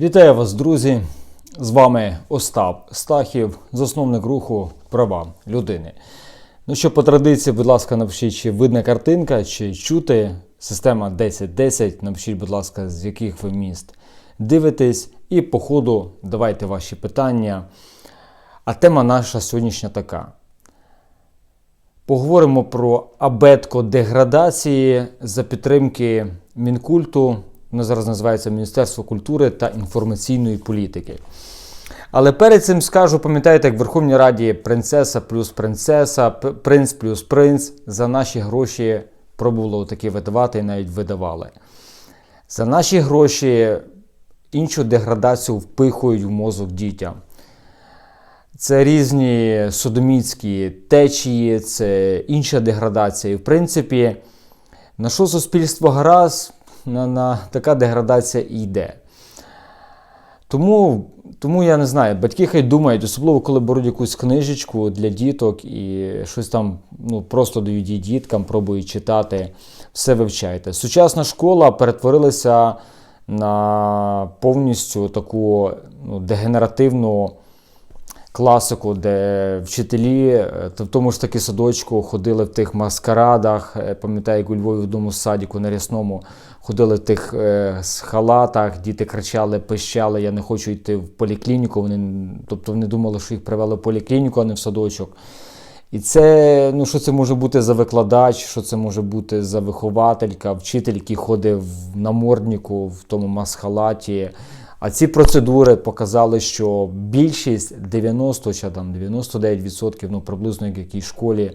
Вітаю вас, друзі! З вами Остап Стахів, засновник руху Права людини. Ну що, по традиції, будь ласка, напишіть, чи видна картинка, чи чути система 1010. Напишіть, будь ласка, з яких ви міст дивитесь. І по ходу давайте ваші питання. А тема наша сьогоднішня така. Поговоримо про абетко деградації за підтримки Мінкульту. Воно зараз називається Міністерство культури та інформаційної політики. Але перед цим скажу, пам'ятаєте, як в Верховній Раді принцеса плюс принцеса, принц плюс принц за наші гроші пробувало такі видавати і навіть видавали. За наші гроші іншу деградацію впихують в мозок дітям. Це різні содоміцькі течії, це інша деградація. І в принципі, на що суспільство гаразд, на, на така деградація йде. Тому, тому я не знаю, батьки хай думають, особливо коли беруть якусь книжечку для діток і щось там ну, просто дають її діткам, пробують читати, все вивчайте. Сучасна школа перетворилася на повністю таку ну, дегенеративну класику, де вчителі е, та в тому ж таки садочку ходили в тих маскарадах. е, Пам'ятаю, як у Львові в одному садіку на рясному ходили в тих е, халатах, діти кричали, пищали, я не хочу йти в поліклініку. Вони, тобто вони думали, що їх привели в поліклініку, а не в садочок. І це, ну що це може бути за викладач, що це може бути за вихователька, вчитель, який ходить в наморднику, в тому масхалаті. А ці процедури показали, що більшість 90 чи там 99%, ну приблизно як в якій школі,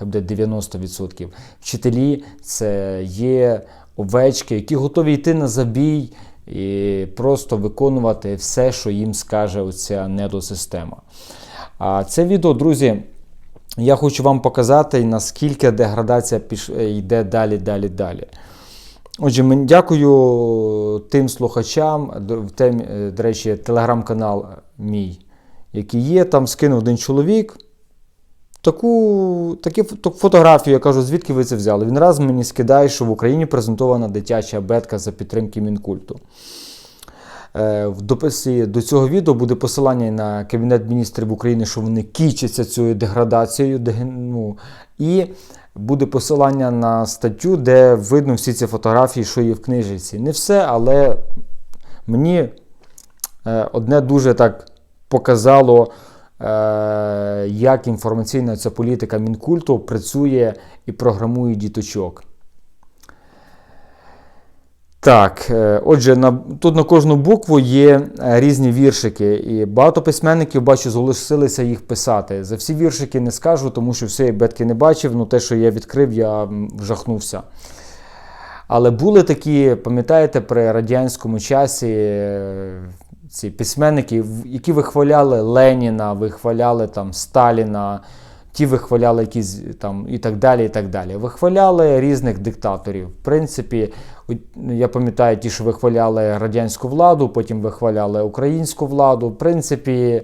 буде 90%. Вчителі це є овечки, які готові йти на забій і просто виконувати все, що їм скаже оця недосистема. А це відео, друзі. Я хочу вам показати, наскільки деградація піш... йде далі, далі, далі. Отже, дякую тим слухачам. Темі, е, до речі, телеграм-канал мій, який є, там скинув один чоловік. Таку, такі фотографію, я кажу, звідки ви це взяли? Він раз мені скидає, що в Україні презентована дитяча бетка за підтримки Мінкульту. Е, В дописі до цього відео буде посилання на Кабінет міністрів України, що вони кічаться цією деградацією. ну, і буде посилання на статтю, де видно всі ці фотографії, що є в книжці. Не все, але мені е, одне дуже так показало, е, як інформаційна ця політика Мінкульту працює і програмує діточок. Так, е, отже, на, тут на кожну букву є е, різні віршики, і багато письменників бачу, зголосилися їх писати. За всі віршики не скажу, тому що все я бетки не бачив, ну те, що я відкрив, я вжахнувся. Але були такі, пам'ятаєте, при радянському часі е, ці письменники, які вихваляли Леніна, вихваляли там Сталіна, ті вихваляли якісь там і так далі. і так далі. Вихваляли різних диктаторів. В принципі, я пам'ятаю, ті, що вихваляли радянську владу, потім вихваляли українську владу. В принципі,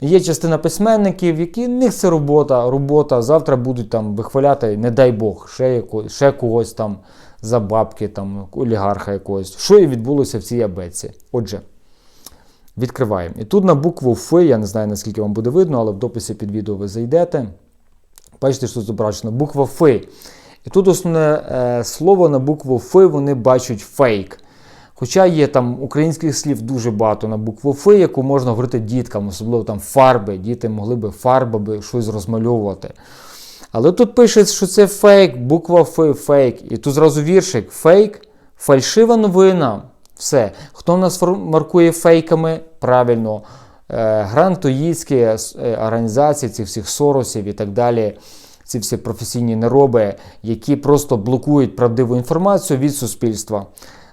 є частина письменників, які в них це робота, робота. Завтра будуть там вихваляти, не дай Бог, ще, яко, ще когось там за бабки, там, олігарха якогось. Що і відбулося в цій абеці. Отже. Відкриваємо. І тут на букву Ф, я не знаю, наскільки вам буде видно, але в дописі під відео ви зайдете. Бачите, що зображено? Буква Ф. І тут основне е, слово на букву Ф вони бачать фейк. Хоча є там українських слів дуже багато на букву Ф, яку можна говорити діткам, особливо там фарби. Діти могли би фарбами щось розмальовувати. Але тут пише, що це фейк, буква Ф, фейк. І тут зразу віршик фейк, фальшива новина. Все. Хто нас маркує фейками? Правильно. Е, грантоїдські е, організації, цих всіх соросів і так далі. Ці всі професійні нероби, які просто блокують правдиву інформацію від суспільства.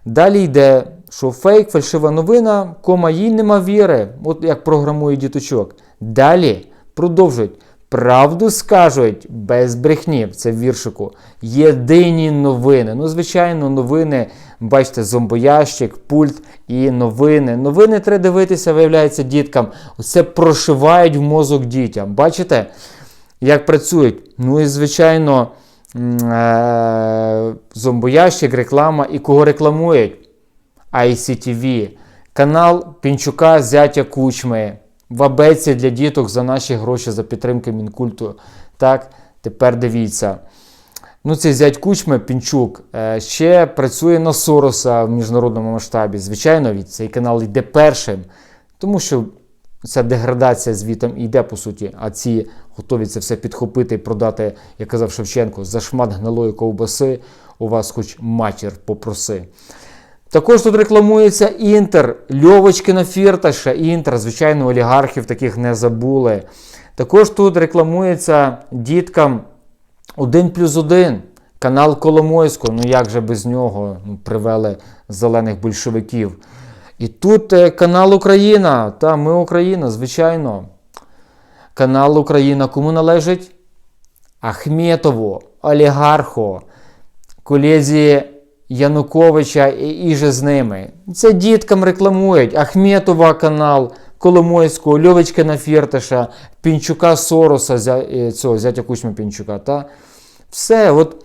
Далі йде, що фейк, фальшива новина, кома їй нема віри, от як програмує діточок. Далі продовжують. Правду скажуть без брехні, це в віршику. Єдині новини. Ну, звичайно, новини, бачите, зомбоящик, пульт і новини. Новини треба дивитися, виявляється, діткам. Оце прошивають в мозок дітям. Бачите, як працюють? Ну і звичайно, е- зомбоящик, реклама і кого рекламують? ICTV. Канал Пінчука Зятя Кучми. В абеці для діток за наші гроші за підтримки Мінкульту. Так, тепер дивіться. Ну, цей зять Кучми, Пінчук, е, ще працює на Сороса в міжнародному масштабі. Звичайно, від цей канал йде першим, тому що ця деградація звітом йде, по суті, а ці готові це все підхопити і продати, як казав Шевченко, за шмат гнилої ковбаси у вас хоч матір попроси. Також тут рекламується Інтер, Льовочкина Фірташа, Інтер, звичайно, олігархів таких не забули. Також тут рекламується діткам 1 плюс 1, канал Коломойського, ну як же без нього ну, привели зелених большевиків. І тут е, канал Україна, та ми Україна, звичайно. Канал Україна кому належить? Ахметову, олігарху, колезі Януковича і, же з ними. Це діткам рекламують. Ахметова канал, Коломойського, Льовичкина Фірташа, Пінчука Сороса, зя, е, цього зятя Кучма Пінчука. Та? Все, от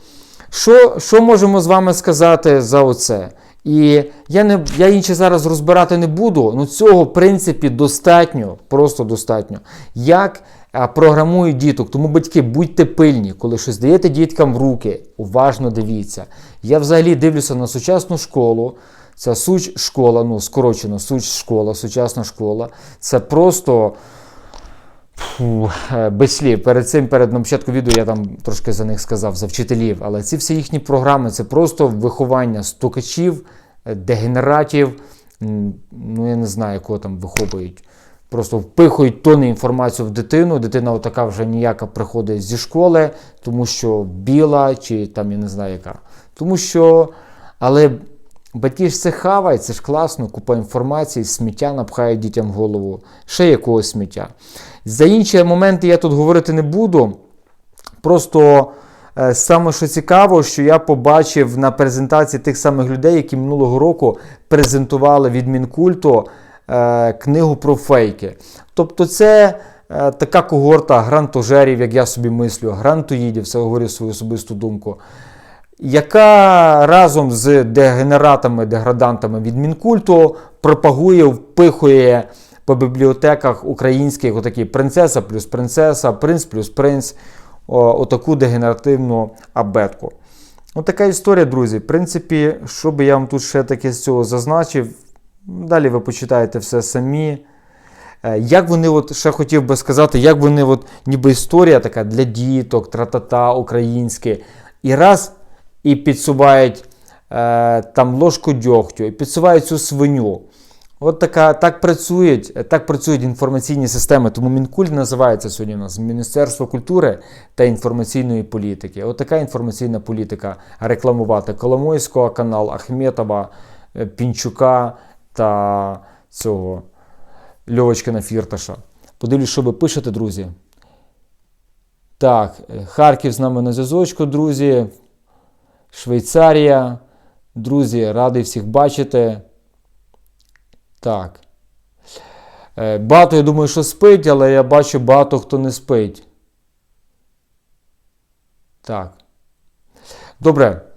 що, що можемо з вами сказати за оце? І я не я інше зараз розбирати не буду. Ну цього в принципі достатньо, просто достатньо. Як програмують діток. Тому батьки, будьте пильні, коли щось даєте діткам в руки, уважно дивіться. Я взагалі дивлюся на сучасну школу. Ця суч школа, ну скорочено, суч школа, сучасна школа. Це просто. Фу, е, без слів. Перед цим, перед на початку відео я там трошки за них сказав, за вчителів. Але ці всі їхні програми це просто виховання стукачів, дегенератів. Ну, я не знаю, кого там виховують. Просто впихують тони інформацію в дитину. Дитина отака вже ніяка приходить зі школи, тому що біла, чи там я не знаю яка. Тому що. Але батьки ж це хавають, це ж класно, купа інформації, сміття напхають дітям голову, ще якогось сміття. За інші моменти я тут говорити не буду. Просто е, саме що цікаво, що я побачив на презентації тих самих людей, які минулого року презентували від Мінкульту книгу про фейки. Тобто, це е, така когорта грантожерів, як я собі мислю, грантоїдів, це говорю свою особисту думку. Яка разом з дегенератами, деградантами від Мінкульту пропагує, впихує по бібліотеках українських отакі принцеса плюс принцеса, принц плюс принц, о, отаку дегенеративну абетку. Отака історія, друзі. В принципі, що би я вам тут ще таке з цього зазначив, далі ви почитаєте все самі. Е, Як вони, от ще хотів би сказати, як вони, от, ніби історія така для діток, тратата українське, і раз і підсувають е, там ложку дьогтю, і підсувають цю свиню. От така, так працюють, так працюють інформаційні системи. Тому Мінкульт називається сьогодні у нас Міністерство культури та інформаційної політики. От така інформаційна політика рекламувати Коломойського канал, Ахметова, е, Пінчука та цього Льовочкина Фірташа. Подивлюсь, що ви пишете, друзі. Так, е, Харків з нами на зв'язочку, друзі. Швейцарія. Друзі, радий всіх бачити. Так. Е, Багато, я думаю, що спить, але я бачу багато хто не спить. Так. Добре.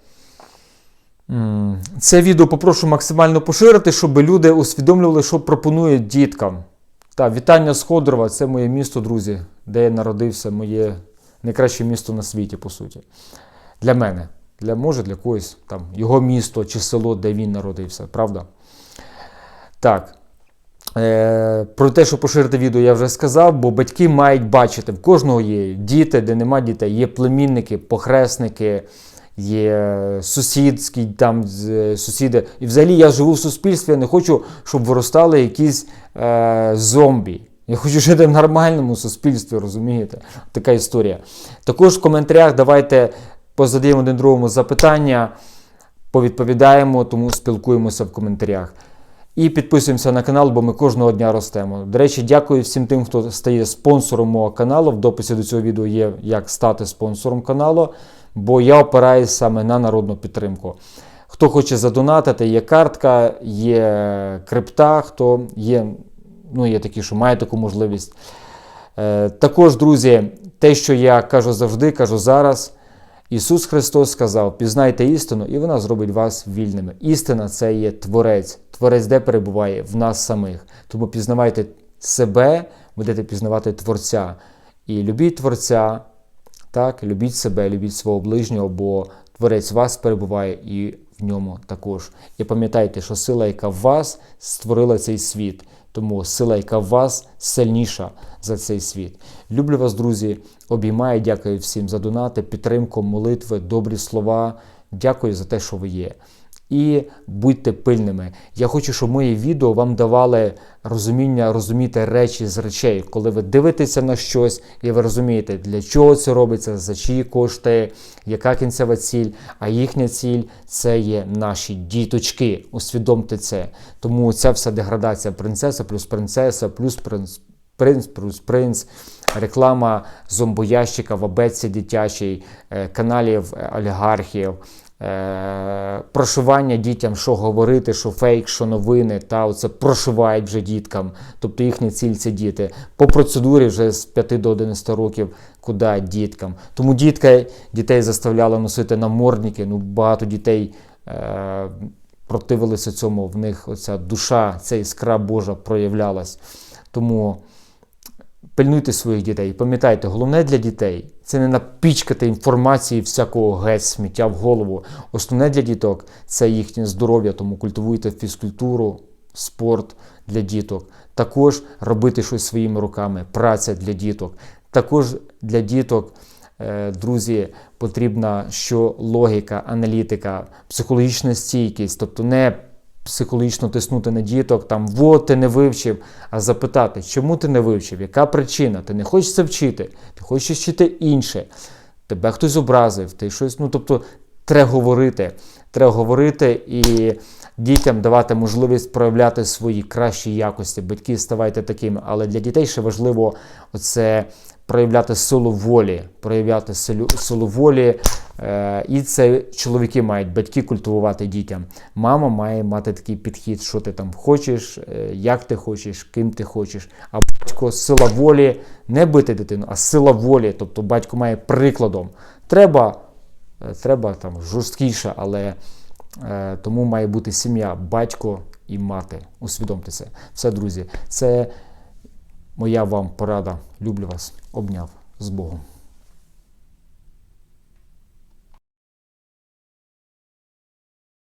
Це відео попрошу максимально поширити, щоб люди усвідомлювали, що пропонують діткам. Так, вітання з Ходорова, це моє місто, друзі, де я народився, моє найкраще місто на світі, по суті. Для мене. Для, може, для когось там його місто чи село, де він народився, правда? Так. Е, про те, що поширити відео, я вже сказав, бо батьки мають бачити, в кожного є діти, де нема дітей, є племінники, похресники, є сусідські там сусіди. І взагалі я живу в суспільстві, я не хочу, щоб виростали якісь е, зомбі. Я хочу жити в нормальному суспільстві, розумієте? Така історія. Також в коментарях давайте позадаємо один другому запитання, повідповідаємо, тому спілкуємося в коментарях. І підписуємося на канал, бо ми кожного дня ростемо. До речі, дякую всім тим, хто стає спонсором мого каналу. В дописі до цього відео є як стати спонсором каналу, бо я опираюсь саме на народну підтримку. Хто хоче задонатити, є картка, є крипта, хто є, ну, є такі, що має таку можливість. Е, також, друзі, те, що я кажу завжди, кажу зараз. Ісус Христос сказав: пізнайте істину, і вона зробить вас вільними. Істина це є Творець. Творець де перебуває в нас самих. Тому пізнавайте себе, будете пізнавати Творця. І любіть Творця, так, любіть себе, любіть свого ближнього, бо Творець в вас перебуває і в ньому також. І пам'ятайте, що сила, яка в вас створила цей світ. Тому сила, яка в вас сильніша за цей світ. Люблю вас, друзі. Обіймаю, дякую всім за донати, підтримку, молитви, добрі слова. Дякую за те, що ви є. І будьте пильними. Я хочу, щоб мої відео вам давали розуміння, розуміти речі з речей, коли ви дивитеся на щось, і ви розумієте, для чого це робиться, за чиї кошти, яка кінцева ціль. А їхня ціль це є наші діточки. Усвідомте це. Тому ця вся деградація принцеса плюс принцеса, плюс принц, принц плюс принц. Реклама зомбоящика в абетці дитячій, е, каналів е, олігархів, е, прошивання дітям, що говорити, що фейк, що новини, та оце прошивають вже діткам. Тобто їхня ціль це діти. По процедурі вже з 5 до 11 років, куди діткам. Тому дітка, дітей заставляли носити намордники. Ну, багато дітей е, противилися цьому, в них оця душа, ця іскра Божа проявлялась. Тому. Пильнуйте своїх дітей. Пам'ятайте, головне для дітей це не напічкати інформації всякого геть, сміття в голову. Основне для діток це їхнє здоров'я, тому культивуйте фізкультуру, спорт для діток. Також робити щось своїми руками, праця для діток. Також для діток, е, друзі, потрібна що логіка, аналітика, психологічна стійкість, тобто не психологічно тиснути на діток, там вот ти не вивчив, а запитати, чому ти не вивчив, яка причина? Ти не хочеш це вчити, ти хочеш вчити інше, тебе хтось образив, ти щось. Ну тобто, треба говорити. Треба говорити і дітям давати можливість проявляти свої кращі якості. Батьки ставайте такими, але для дітей ще важливо оце проявляти силу волі, проявляти силу, силу волі. Е, і це чоловіки мають батьки культивувати дітям. Мама має мати такий підхід, що ти там хочеш, е, як ти хочеш, ким ти хочеш. А батько сила волі не бити дитину, а сила волі. Тобто батько має прикладом. Треба, е, треба там жорсткіше, але тому має бути сім'я, батько і мати. Усвідомте це. Все, друзі, це моя вам порада. Люблю вас. Обняв з Богом.